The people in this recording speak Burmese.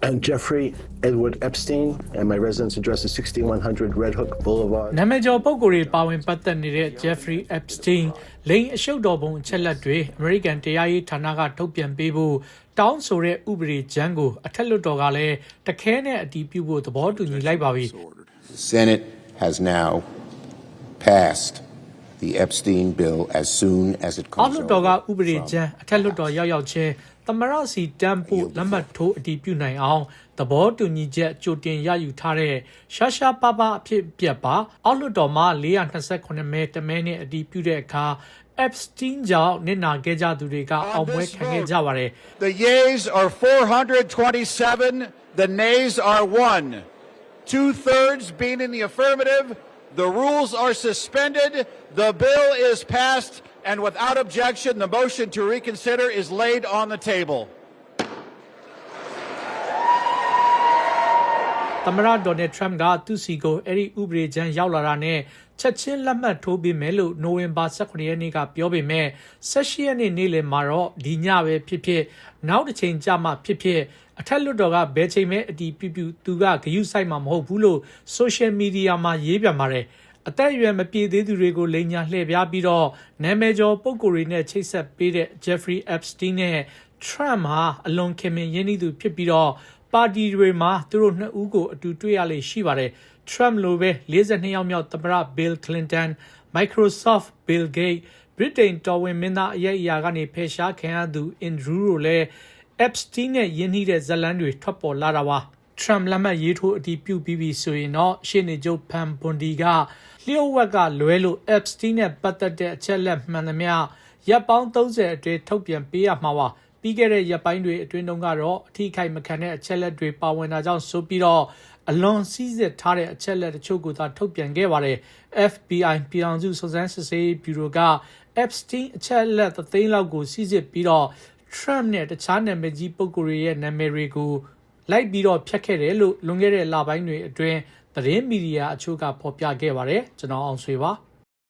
And Jeffrey Edward Epstein, and my residence address is 6100 Red Hook Boulevard. နာမည်ကျော်ပုဂ္ဂိုလ်တွေပါဝင်ပတ်သက်နေတဲ့ Jeffrey Epstein လိင်အရှုပ်တော်ပုံအချက်လက်တွေ American တရားရေးဌာနကထုတ်ပြန်ပေးဖို့တောင်းဆိုတဲ့ဥပဒေကြမ်းကိုအထက်လွှတ်တော်ကလည်းတခဲနဲ့အတည်ပြုဖို့သဘောတူညီလိုက်ပါပြီ The Senate has now passed the Epstein bill as soon as it အောက် comes လွှတ်တော်က over ဥပဒေကြမ်းအထက်လွှတ်တော်ရောက်ရောက်ချင်းသမရစီတန်းဖို့လက်မှတ်ထိုးအတည်ပြုနိုင်အောင်သဘောတူညီချက်ကြိုတင်ရယူထားတဲ့ရှာရှာပါပါအဖြစ်ပြက်ပါအောက်လွှတ်တော်မှာ428မဲတမဲနဲ့အတည်ပြုတဲ့အခါ Epstein ကြောင့်နစ်နာခဲ့ကြသူတွေကအောင်ပွဲခံခဲ့ကြပါတယ် The yeas are 427, the nays are one. Two thirds being in the affirmative, the rules are suspended, the bill is passed, and without objection, the motion to reconsider is laid on the table. သမရဒေါ်နယ်ထရမ့်ကသူ့စီကိုအဲ့ဒီဥပဒေကြမ်းရောက်လာတာနဲ့ချက်ချင်းလက်မှတ်ထိုးပေးမယ်လို့နိုဝင်ဘာ18ရက်နေ့ကပြောပေမဲ့18ရက်နေ့နေ့လယ်မှာတော့ဒီညပဲဖြစ်ဖြစ်နောက်တစ်ချိန်ကြာမှဖြစ်ဖြစ်အထက်လွှတ်တော်ကဘယ်ချိန်မဲအတီးပြပြသူကဂယုစိုက်မှာမဟုတ်ဘူးလို့ social media မှာရေးပြန်ပါတယ်အသက်အရွယ်မပြည့်သေးသူတွေကိုလိန်ညာလှည့်ပြားပြီးတော့နာမည်ကျော်ပုံကိုယ်တွေနဲ့ချိတ်ဆက်ပေးတဲ့ Jeffrey Epstein နဲ့ Trump ဟာအလွန်ခင်မင်ရင်းနှီးသူဖြစ်ပြီးတော့ပါတီတွေမှာသူတို့နှစ်ဦးကိုအတူတွေ့ရလေရှိပါတယ်။ Trump လိုပဲ42ယောက်မြောက်သမ္မတ Bill Clinton, Microsoft Bill Gates, Britain တော်ဝင်မင်းသားအရဲ့အရာကနေဖယ်ရှားခံရသူ Andrew တို့လည်း Epstein နဲ့ယင်းနှီးတဲ့ဇာတ်လမ်းတွေထွက်ပေါ်လာတာပါ။ Trump လက်မှတ်ရေးထိုးအတည်ပြုပြီးပြီဆိုရင်တော့ရှေ့နေချုပ်ဖန်ပွန်ဒီကလျှို့ဝှက်ကလွဲလို့ Epstein နဲ့ပတ်သက်တဲ့အချက်လက်မှန်သမျှရပ်ပေါင်း30အတွင်းထုတ်ပြန်ပေးရမှာပါ ပြီးခဲ့တဲ့ရက်ပိုင်းတွေအတွင်းတုန်းကတော့အထီးခိုက်မခံတဲ့အချက်လက်တွေပါဝင်တာကြောင့်ဆိုပြီးတော့အလွန်စီးစစ်ထားတဲ့အချက်လက်တချို့ကိုသာထုတ်ပြန်ခဲ့ပါတယ် FBI ပြည်အောင်စုစုံစမ်းစစ်ဆေးရေးဗျူရိုက Epstein အချက်လက်သသိန်းလောက်ကိုစီးစစ်ပြီးတော့ Trump နဲ့တခြားနာမည်ကြီးပုဂ္ဂိုလ်တွေရဲ့နာမည်တွေကိုလိုက်ပြီးတော့ဖျက်ခဲ့တယ်လို့လွန်ခဲ့တဲ့လပိုင်းတွေအတွင်းသတင်းမီဒီယာအချို့ကဖော်ပြခဲ့ပါတယ်ကျွန်တော်အောင်ဆွေပါ